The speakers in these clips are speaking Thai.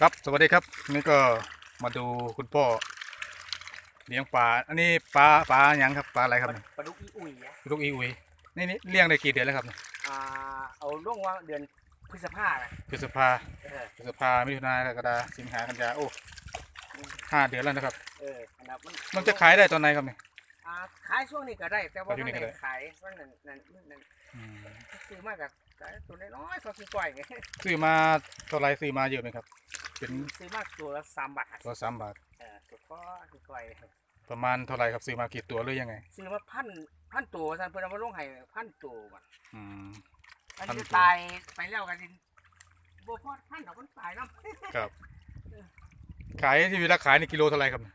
ครับสวัสดีครับนี่ก็มาดูคุณพ่อเลี้ยงปลาอันนี้ปลาปลาหยังครับปลาอะไรครับเนี่ยปลาดุกอีอุ่ยอะลูกอีอุยนี่นี่เลี้ยงได้กี่เดือนแล้วครับเนี่ยอ่าเอาล่วงว่าเดือนพฤษภาคมพฤษภาเออ พฤษภามิถุนากรกฎาสิงหากันยาโอ้ห้าเดือนแล้วนะครับเอออันนั้นมันมันจะขายได้ตอนไหนครับเนี่ย อ่าขายช่วงนี้ก็ได้ แต่ว่าขายช่วงนี้ไม่ก็ได้ได้ ขายเพราะนั่นนั่นนั่นอืมซื้อมากกับขายตัวน้อยๆสองสี่ก้อยไงซื้อมาเท่าไหรซื้อมาเยอะไหมครับ เป็นซื้อมากตัวละสามบาทตัวสามบาทเออตัวก็สี่ก้อยประมาณเท่าไหรครับซื้อมากี่ตัวหรือยังไง ซื้อมาพันพันตัวท่านเพื่อนเอามาลงให้พันตัวมันอืมอันพันนี้ตัวตายไปแล้วกันดิโบพอดพันดอกมันตายน้ำครับ ขายที่เวลาขายนี่กิโลเท่าไหรครับเนี่ย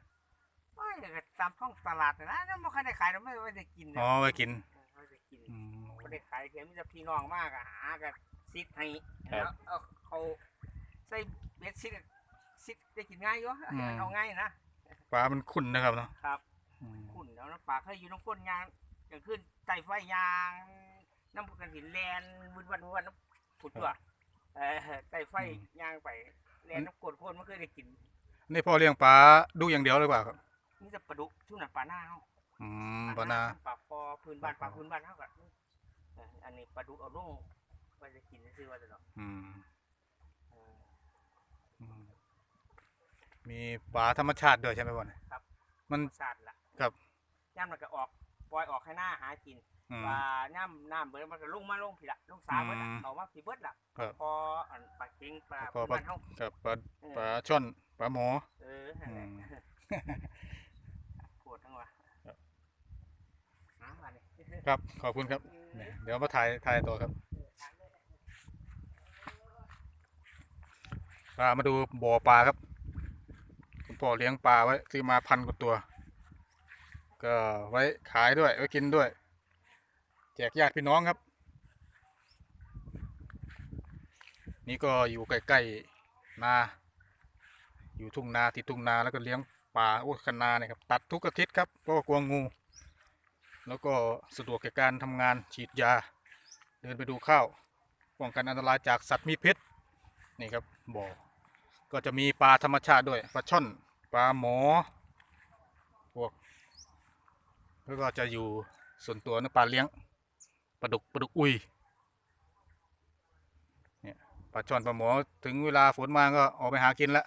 โอ้ยก็ตามท้องตลาดน่ะนะนั่นไม่ค่อยได้ขายเราไม่ไม่ได้กินนะอ๋อไว้กินเออไม่ได้กินอืมไม่ได้ขายเพียงมีแต่พี่น้องมากอะหากับซิดให้ครับแล้วเอาเขา ใส่เบ็ดซิดซิดได้กินง่ายอยู่อืม เอาง่ายนะปลามันขุ่นนะครับเนาะครับอืมขุ่นแล้วน้ำปลาเคยอยู่น้ำก้นยางอย่างขึ้นไต่ไฟยางน้ำกันหินแลนวันวันวันน้ำผุดตัวเออไต่ไฟยางไปแลนน้ำกรดโคนไม่เคยได้กินนี่พ่อเลี้ยงปลาดูอย่างเดียวหรือเปล่าครับนี่จะปลาดุกช่วงนั้นปลาหน้าเขา อืมปลานา ปลาคอพื้นบ้านปปลาลาคอ พื้นบ้านเท่ากับเอออันนี้ปลาดุกเอาลงไปจะกินซื้อว่าจะเนาะอืม เออ อืม มีปลาธรรมชาติด้วยใช่ไหมพ่อเนี่ยครับ มันชาติละครับ ย่ำมันก็ออกปล่อยออกให้หน้าหากินอืม ปลาย่ำน้ำเบิดมันก็ลงมาลงผิดละลงสาเบิดละอืมเอามาผีเบิดละครับ พออันปลาเก่งปลาพอปพื้นลาบ้านเฮากับปลาเออปลาช่อนปลาหมอ เออนั่นแหละอืม ปวดทั้งวะครับน้ำมาเลยครับขอบคุณครับเนี่ยเดี๋ยวมาถ่ายถ่ายต่อครับปลามาดูบ่อปลาครับ คุณพ่อเลี้ยงปลาไว้ซื้อมาพันกว่าตัว ก็ไว้ขายด้วยไว้กินด้วย แจกญาติพี่น้องครับ นี่ก็อยู่ใกล้ๆนาอยู่ทุ่งนาติดทุ่งนาแล้วก็เลี้ยงปลาโอ้คันนาเนี่ยครับตัดทุกอาทิตย์ครับเพราะว่ากลัวงู แล้วก็สะดวกแก่การทำงานฉีดยา เดินไปดูข้าวป้องกันอันตรายจากสัตว์มีพิษนี่ครับบ่อก็จะมีปลาธรรมชาติด้วยปลาช่อน ปลาหมอ พวก แล้วก็จะอยู่ส่วนตัวนะปลาเลี้ยง ปลาดุกปลาดุกอุยเนี่ยปลาช่อนปลาหมอถึงเวลาฝนมาก็ออกไปหากินแล้ว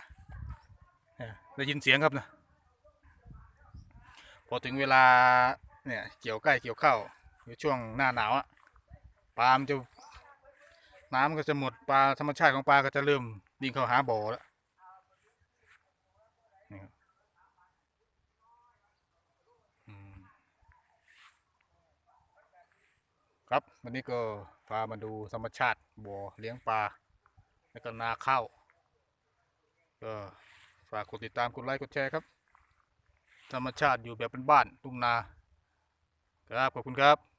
เนี่ยได้ยินเสียงครับนะพอถึงเวลาเนี่ยเกี่ยวใกล้เกี่ยวข้าวช่วงหน้าหนาวอะปลามันจะน้ำก็จะหมดปลาธรรมชาติของปลาก็จะเริ่มวิ่งเข้าหาบ่อแล้วนี่ครับอืม ครับวันนี้ก็พามาดูธรรมชาติบ่อเลี้ยงปลาแล้วก็นาข้าวก็ฝากกดติดตามกดไลค์กดแชร์ครับ ธรรมชาติอยู่แบบเป็นบ้านทุ่งนาครับขอบคุณครับ